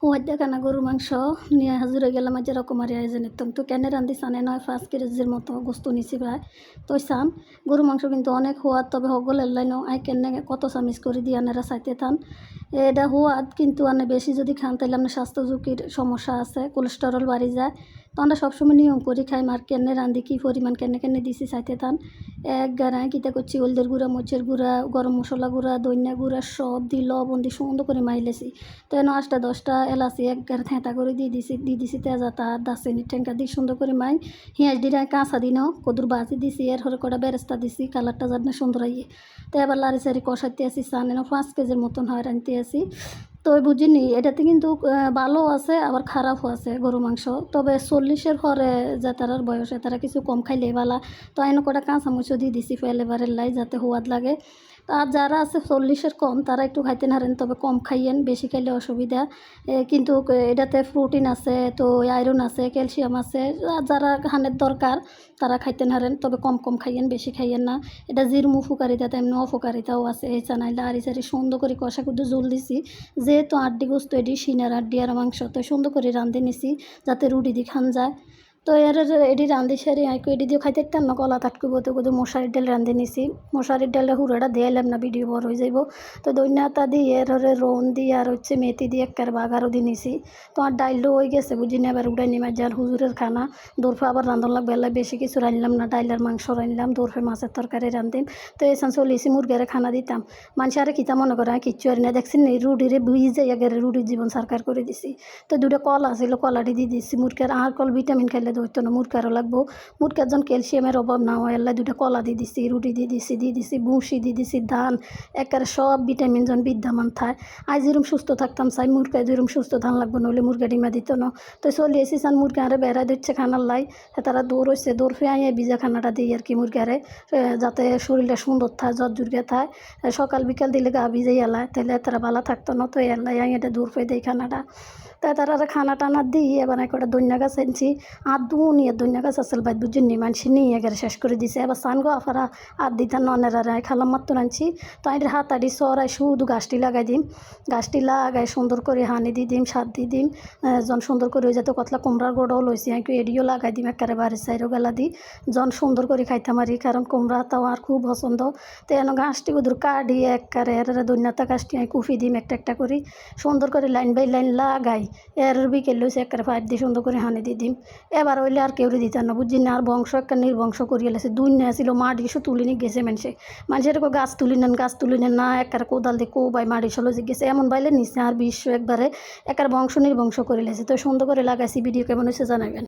White দেখা না গরুর মাংস নিয়ে হাজুরে গেলাম আজ রকমারি আয়োজন নিতাম তো কেন রান্ধি সানে? নয় পাঁচ কেজির মতো গোস্ত নিছি ভাই। তো সান গরু মাংস কিন্তু অনেক হোয়াদ তবে হগলের লাইন আই কেনে কত চামিচ করে দিয়ে আনারা চাইতে থান। এটা হোয়াদ কিন্তু আনে বেশি যদি খান তাহলে আপনার স্বাস্থ্য ঝুঁকির সমস্যা আছে, কোলেস্টেরল বাড়ি যায়। তো আমরা সবসময় নিয়ম করি খাই, মার কেনে রান্ধি, কী পরিমাণ কেনে কেনে দিছি চাইতে থান। এক গাড়ায় কিতা করছি, হলদের গুঁড়া, মরিচের গুঁড়া, গরম মশলা গুঁড়া দইনা গুঁড়া, সব দি লবণ দি সুন্দর করে মাইলেছি। তো এনে আটটা দশটা এলাচি এক গাড় থেঁতা করে দিয়ে দিছি দিয়ে দিছি তেজাতা দাসেনি ঠেঙ্কা দিয়ে সুন্দর করে মাই। হিঁয়াজ দিরা কাঁচা দিনও কদুর বাজি দিছি এর হরে কটা বেরেস্তা দিছি, কালারটা যাতে সুন্দর আইয়ে। তো এবার লারি সারি কষাইতে আসি চান এনে পাঁচ কেজির মতন হয় রাঁধতে আসি তো বুঝিনি, এটাতে কিন্তু ভালো আছে, আবার খারাপও আছে গরু মাংস। তবে চল্লিশের পরে যে তারার বয়সে, তারা কিছু কম খাইলে ভালা তো আইন কটা কাঁচা মুচো দিয়ে দিছি, ফেলেবারের লাই, যাতে হোয়াদ লাগে। আর যারা আছে চল্লিশের কম, তারা একটু খাইতে নারেন, তবে কম খাইয়েন, বেশি খাইলে অসুবিধা। কিন্তু এটাতে প্রোটিন আছে, তো আয়রন আছে ক্যালসিয়াম আছে যারা খানের দরকার, তারা খাইতে নারেন, তবে কম কম খাইয়েন, বেশি খাইয়েন না। এটা জিরম উপকারিতা, তেমনি অপকারিতাও আছে, এই চানাইলে আরি সারি সুন্দর করে কষা কুদু জল দিছি। যেহেতু আড্ডি গোস্ত এডি সিনার আড্ডি আর মাংস, তো সুন্দর করে রাঁধে নিছি, যাতে রুটি দি খান যায়। তো এর এডি রাঁধি সারি আইকো এডি দিয়ে খাইতে পারতাম না কলা তাটকু বলতে বলতে মশারির ডাল রাঁধে নিছি। মশারির ডালে হুড়াটা দিয়ালাম না, ভিডিও বড় হয়ে যাইব। তো দৈন্যতা দিয়ে এর রোন দিয়ে আর হচ্ছে মেথি দিয়ে একবার বাগারও দিয়ে নিছি। তো আর ডাইলও হয়ে গেছে, বুঝি না, এবার উড়াই নিমা যার হুজুরের খানা। দোরফে আবার রাঁধন লাগবে এলাই বেশি কিছু রাঁধলাম না ডাইলের মাংস রাঁধলাম দোরফে মাছের তরকারি রাঁধিম তো এই সান চলিয়েছি মুরগের খানা দিতাম। মানুষ আরে কিতা মনে করে কিচ্ছু আর না দেখছি না রুডিরে যাই গেলে রুটির জীবন সরকার করে দিছি। তো দুটো কল আছিল কলাটি দিয়ে দিছি মুরগের আর কল ভিটামিন খাইলে ধরতো না মুরগারও লাগবো। মুরগার জন ক্যালসিয়ামের অভাব না হয় এল্লা দুটো কলা দিয়ে দিছি, রুটি দিয়ে দিছি দিয়ে দিছি ভুসি দিয়ে দিছি, ধান, একেবারে সব ভিটামিন জন বিদ্যমান থায়। আজ যেরকম সুস্থ থাকতাম, চাই মুরগা যেরকম সুস্থ ধান লাগবো, নইলে মুরগা ডিমা দিত না। তো চলি এসি চান মুরগা আরে বেড়া দিচ্ছে খানার লাই তারা দৌড় হচ্ছে দৌড় ফে আইয়ে ভিজা খানাটা দিই আর কি মুরগারে যাতে শরীরটা সুন্দর থাকে জ্বর জুরগে থাকে সকাল বিকাল দিলে গা ভিজাই এলায় তাহলে তারা ভালো থাকতো না, তো এলাই আই এটা দূর ফে দেই খানাটা। তাই তারা আর খানা টানা দিই এবার একটা দৈন্য গাছ আনছি আর দুনিয়া দৈন্য গাছ আসল বাইর বুঝুন নি মানুষ নিয়ে গেলে শেষ করে দিছে। এবার সান গো আফারা আর দিতাম ননেরা রায় খালাম মাত্র আনছি। তো আইনের হাত আড়ি সরাই শুধু গাছটি লাগাই দিম। গাছটি লাগাই সুন্দর করে হানি দি দিম, সার দি দিম। জন সুন্দর করে যাতে কতলা কুমড়ার গোড়াও লইছি আমি এডিও লাগাই দিম, একেবারে বাড়ির সাইডও গেলা দি জন সুন্দর করে খাইতাম আরি কারণ কুমড়া তো আর খুব পছন্দ। তো এন গাছটি ওদের কাটি একবারে এর দৈন্যতা গাছটি আমি কুফি দিম একটা একটা করি। সুন্দর করে লাইন বাই লাইন লাগাই। এর বিকেল লইছে, একবারে ফাইট দিয়ে সুন্দর করে হানি দিয়ে দিম। এবার হইলে আর কেউ দিতাম না, বুঝছি না, আর বংশ একটা নির্বংশ করিয়ে লেছে দুই না ছিল মাটি কিছু তুলি নিয়ে গেছে মানুষে এরকম গাছ তুলি নেন, গাছ তুলি নেন, না, একবারে কোদাল দিয়ে কো বাই মাটি সলো যে গেছে। এমন বাইলে নিচে আর বিশ্ব একবারে, একবার বংশ নির্বংশ করে লেছে তো সুন্দর করে লাগাইছি ভিডিও কেমন হয়েছে জানাবেন।